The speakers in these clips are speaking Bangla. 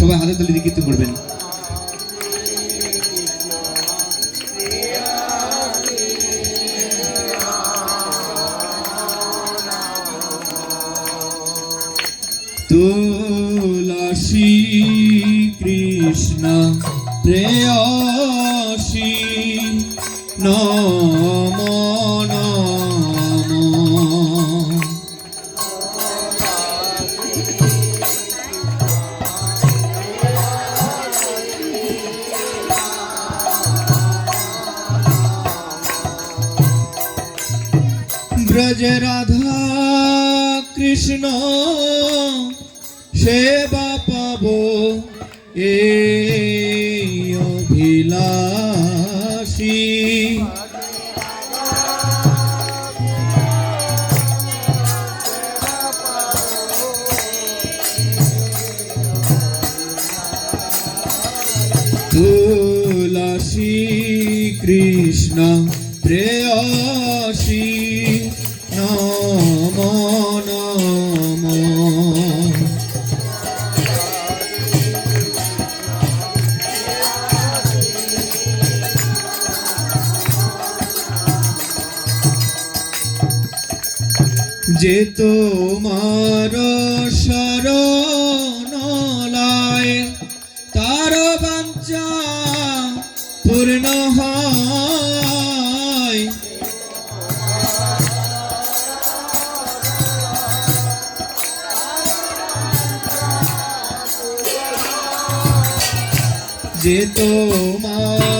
সবাই হাতে তালি দিয়ে কীর্তন করবেন। তুলসী কৃষ্ণ প্রেয়সী নম ব্রজ রাধা কৃষ্ণ সেবা পাব। এই অভিলাষী। তুলসী কৃষ্ণ প্রেয়সী তোমার শরণলায় তার বাঞ্চা পূর্ণ হয়। যে তোমার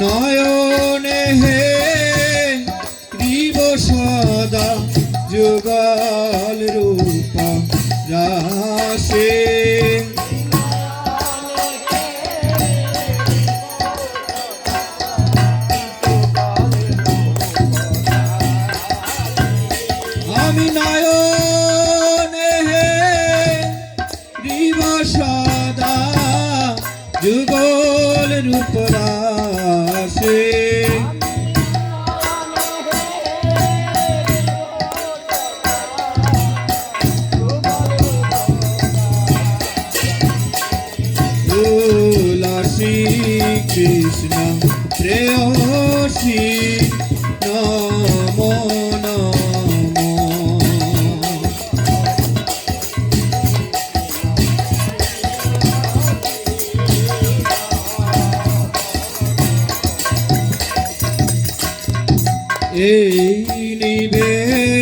নয়নে হে ক্রীব সদা যুগল রূপা রাশে এই নিবেদন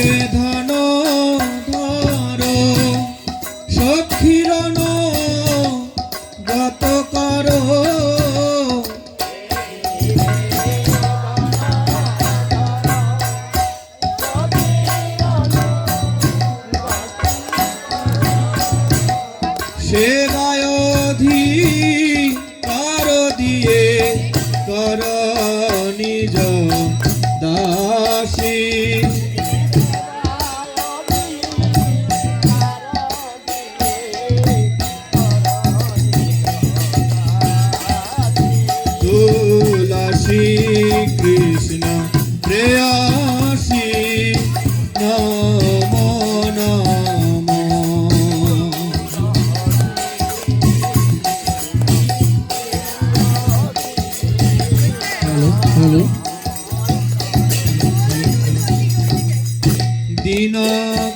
দীন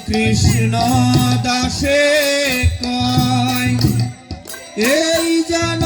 কৃষ্ণ দাসে কয় এই জান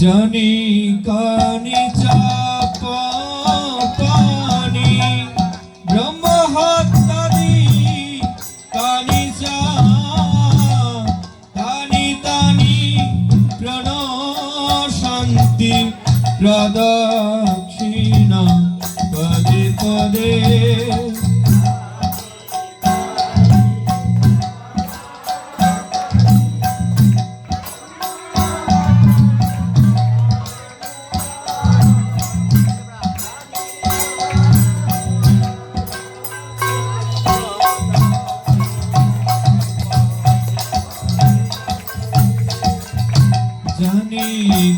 জানি কানি চাপা পানি ব্রহ্ম হত্যাদি কানি চা তানি তানি প্রণ শান্তি প্রদক্ষিণা, পদে পদে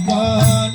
one.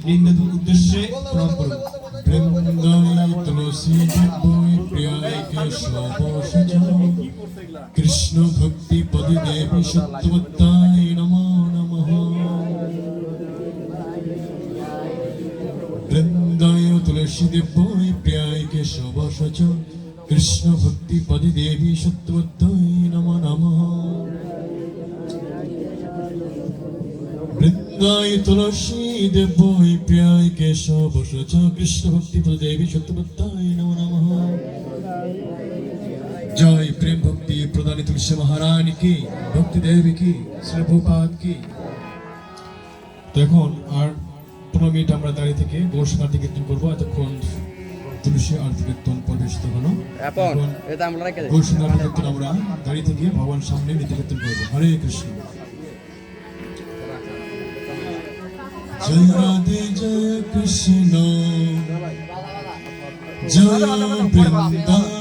বৃন্দের উদ্দেশ্যে প্রণাম করুন বৃন্দায় তুলসী দেবী প্রিয়ায় কেশব সজল কৃষ্ণ ভক্তি পদি দেবী সত্যবত্তায় নমো নমঃ বৃন্দায় তুলসী দেবী প্রিয়ায় কেশব সজল কৃষ্ণ ভক্তি পদি দেবী সত্যবত্তায় নমো নমঃ বৃন্দায় তুলসী প্রিয়ায় কেশব সচ কৃষ্ণ ভক্তি সত্যবত্তায় নমো নমঃ জয় প্রেম ভক্তি প্রদানী তুলসী মহারানী কি ভক্তি দেবী কি শ্রী ভূপাত কি তো এখন আর পনেরো মিনিট আমরা দাঁড়িয়ে থেকে কীর্তন করব এতক্ষণ তুলসী আরতি কীর্তন পরিবেশিত হলো এখন কীর্তন আমরা দাঁড়িয়ে থেকে ভগবান সামনে নীতি কীর্তন করব হরে কৃষ্ণ জয় রাধে জয় কৃষ্ণ। জয় বৃন্দাবন।